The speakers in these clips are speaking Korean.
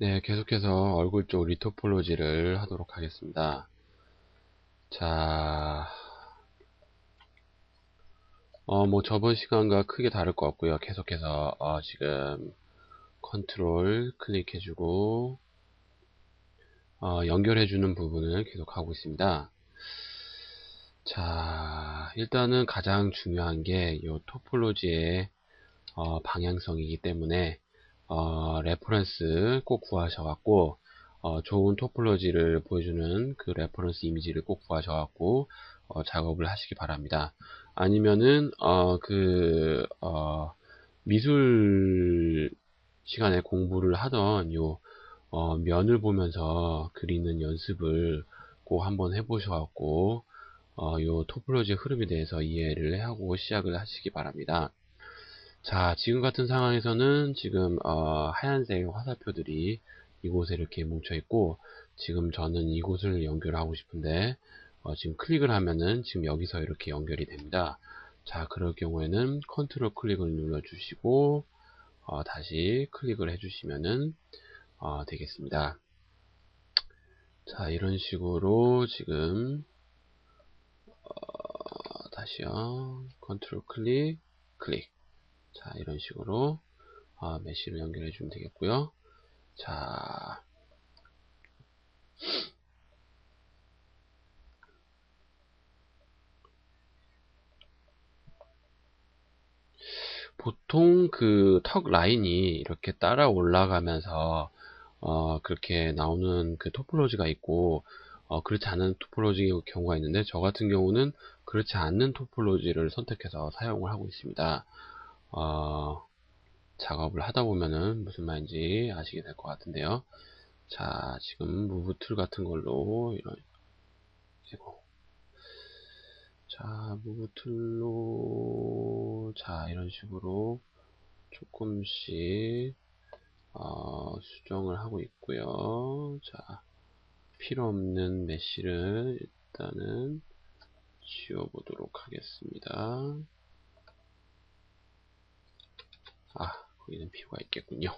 네, 계속해서 얼굴 쪽 리토폴로지를 하도록 하겠습니다. 자, 어, 뭐 저번 시간과 크게 다를 것 같고요. 계속해서 어, 지금 컨트롤 클릭해주고 어, 연결해주는 부분을 계속 하고 있습니다. 자, 일단은 가장 중요한 게 이 토폴로지의 어, 방향성이기 때문에 어, 레퍼런스 꼭 구하셔갖고 어, 좋은 토폴로지를 보여주는 그 레퍼런스 이미지를 꼭 구하셔갖고 어, 작업을 하시기 바랍니다. 아니면은 어, 그 어, 미술 시간에 공부를 하던 요 어, 면을 보면서 그리는 연습을 꼭 한번 해보셔갖고 어, 요 토폴로지 흐름에 대해서 이해를 하고 시작을 하시기 바랍니다. 자, 지금 같은 상황에서는 지금 어, 하얀색 화살표들이 이곳에 이렇게 뭉쳐 있고 지금 저는 이곳을 연결하고 싶은데 어, 지금 클릭을 하면은 지금 여기서 이렇게 연결이 됩니다. 자, 그럴 경우에는 컨트롤 클릭을 눌러 주시고 어, 다시 클릭을 해주시면은 어, 되겠습니다. 자, 이런 식으로 지금 어, 다시요. 컨트롤 클릭, 클릭. 자, 이런 식으로 어, 메시를 연결해 주면 되겠고요. 자, 보통 그 턱 라인이 이렇게 따라 올라가면서 어, 그렇게 나오는 그 토폴로지가 있고 어, 그렇지 않은 토폴로지 경우가 있는데 저 같은 경우는 그렇지 않는 토폴로지를 선택해서 사용을 하고 있습니다. 어, 작업을 하다 보면은 무슨 말인지 아시게 될 것 같은데요. 자, 지금 무브 툴 같은 걸로 이런 이고 자, 무브 툴로 자, 이런 식으로 조금씩 어, 수정을 하고 있고요. 자, 필요 없는 메쉬를 일단은 지워보도록 하겠습니다. 아, 거기는 필요가 있겠군요.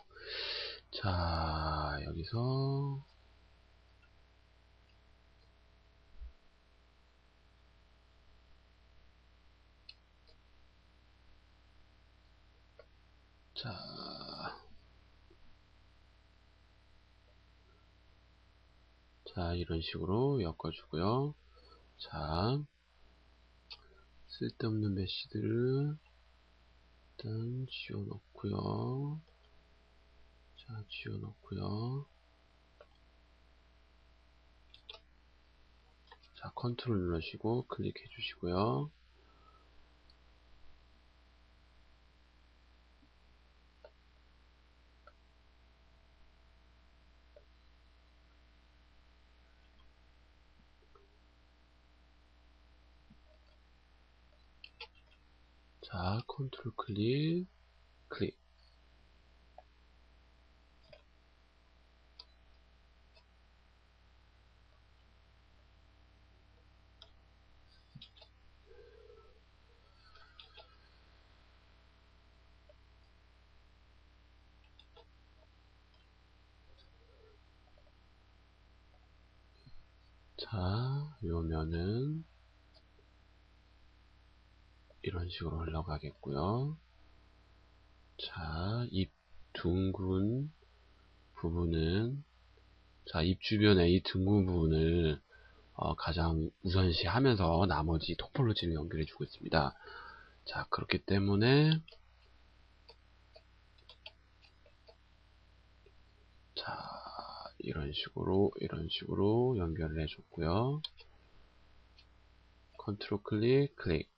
자, 여기서 자, 자, 이런 식으로 엮어주고요. 자, 쓸데없는 메시들을 일단 지워놓고 요. 자, 지워 놓고요. 자, 컨트롤 눌러시고 클릭해 주시고요. 자, 컨트롤 클릭, 클릭. 자, 요 면은 이런 식으로 흘러가겠고요. 자, 입 둥근 부분은 자, 입 주변에 이 둥근 부분을 어, 가장 우선시 하면서 나머지 토폴로지를 연결해 주고 있습니다. 자, 그렇기 때문에 자, 이런 식으로 이런 식으로 연결을 해 줬고요. 컨트롤 클릭, 클릭.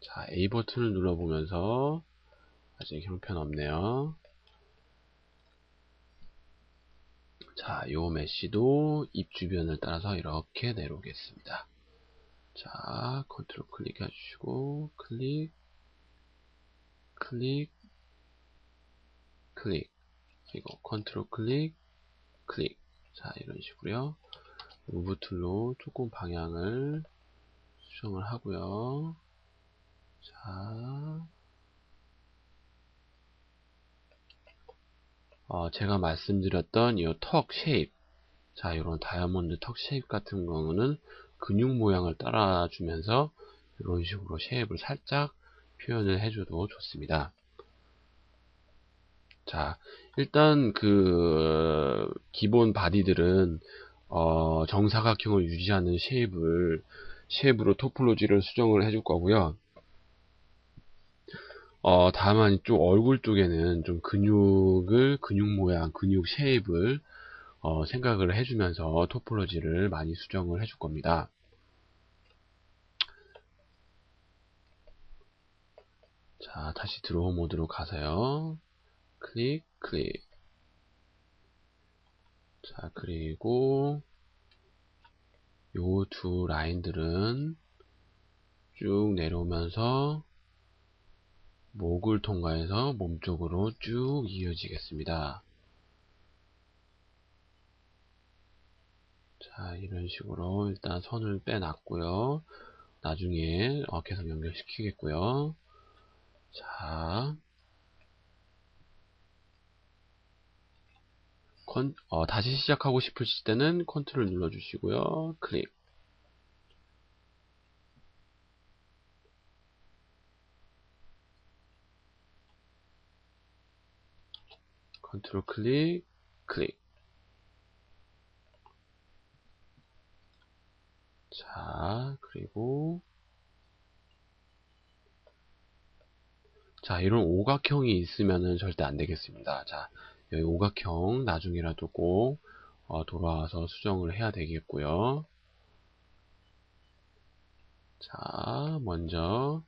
자, A 버튼을 눌러보면서 아직 형편없네요. 자, 요 메시도 입 주변을 따라서 이렇게 내려오겠습니다. 자, 컨트롤 클릭 해주시고, 클릭, 클릭, 클릭, 그리고 컨트롤 클릭, 클릭. 자, 이런 식으로요. 무브 툴로 조금 방향을 수정을 하고요. 자, 어, 제가 말씀드렸던 이 턱 쉐입 자 이런 다이아몬드 턱 쉐입 같은 경우는 근육 모양을 따라주면서 이런 식으로 쉐입을 살짝 표현을 해줘도 좋습니다. 자, 일단 그 기본 바디들은 어, 정사각형을 유지하는 쉐입을 쉐입으로 토폴로지를 수정을 해줄 거고요. 어, 다만 이쪽 얼굴 쪽에는 좀 근육을 근육 모양, 근육 쉐입을 어, 생각을 해주면서 토폴로지를 많이 수정을 해줄 겁니다. 자, 다시 드로우 모드로 가세요. 클릭, 클릭. 자, 그리고 요 두 라인들은 쭉 내려오면서 목을 통과해서 몸 쪽으로 쭉 이어지겠습니다. 자, 이런 식으로 일단 선을 빼놨고요. 나중에 어, 계속 연결시키겠고요. 자, 컨, 어, 다시 시작하고 싶으실 때는 컨트롤 눌러주시고요. 클릭. 컨트롤 클릭, 클릭. 자, 그리고 자, 이런 오각형이 있으면은 절대 안 되겠습니다. 자, 여기 오각형 나중이라도 꼭 어, 돌아와서 수정을 해야 되겠고요. 자, 먼저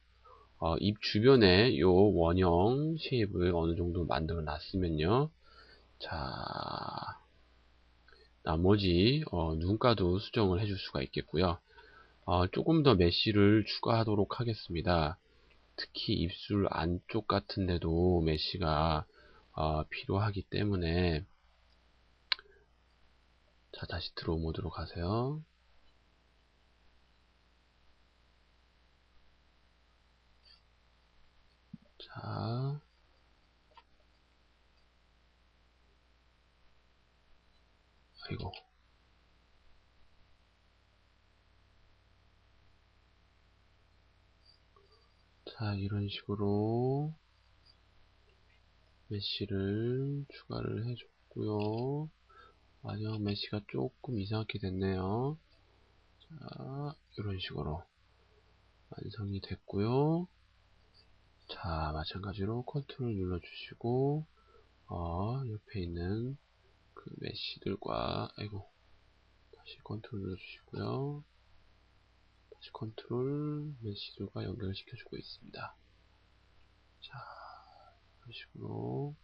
어, 입 주변에 요 원형 쉐입을 어느 정도 만들어 놨으면요. 자, 나머지 어, 눈가도 수정을 해줄 수가 있겠고요. 어, 조금 더 메쉬를 추가하도록 하겠습니다. 특히 입술 안쪽 같은 데도 메쉬가 어, 필요하기 때문에 자 다시 모드로 가세요. 자. 아이고. 자 이런 식으로 메쉬를 추가를 해줬고요. 마지막 메쉬가 조금 이상하게 됐네요. 자 이런 식으로 완성이 됐고요 자 마찬가지로 컨트롤 눌러주시고 어, 옆에 있는 그 메쉬들과 아이고 다시 컨트롤 눌러주시고요. 다시 컨트롤 메쉬들과 연결시켜주고 있습니다. 자 이런 식으로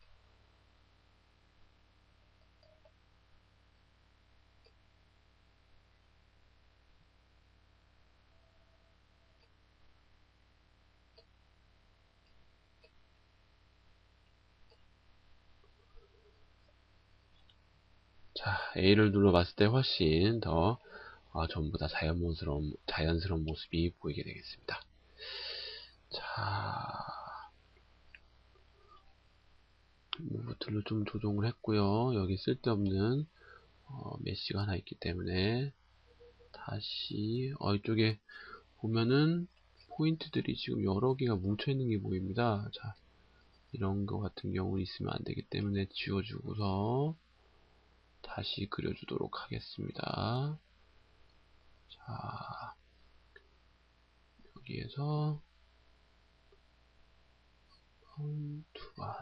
자, A를 눌러봤을 때 훨씬 더 어, 전부 다 자연스러운, 자연스러운 모습이 보이게 되겠습니다. 자, 무브틀로 좀 조정을 했고요. 여기 쓸데없는 어, 메시가 하나 있기 때문에 다시 어, 이쪽에 보면은 포인트들이 지금 여러 개가 뭉쳐 있는 게 보입니다. 자, 이런 거 같은 경우는 있으면 안 되기 때문에 지워주고서 다시 그려주도록 하겠습니다. 자, 여기에서 두번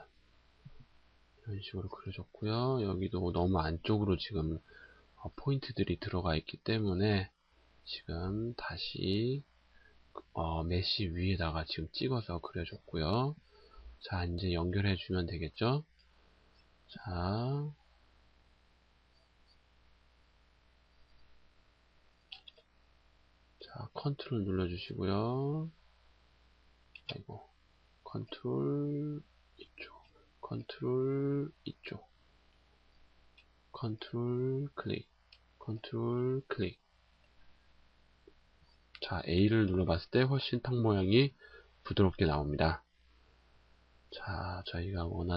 이런 식으로 그려줬고요. 여기도 너무 안쪽으로 지금 어, 포인트들이 들어가 있기 때문에 지금 다시 어, 메시 위에다가 지금 찍어서 그려줬고요. 자, 이제 연결해 주면 되겠죠? 자, 자, 컨트롤 눌러주시고요. 아이고, 컨트롤 이쪽, 컨트롤 이쪽, 컨트롤 클릭, 컨트롤 클릭. 자, A를 눌러봤을 때 훨씬 턱 모양이 부드럽게 나옵니다. 자, 저희가 원하는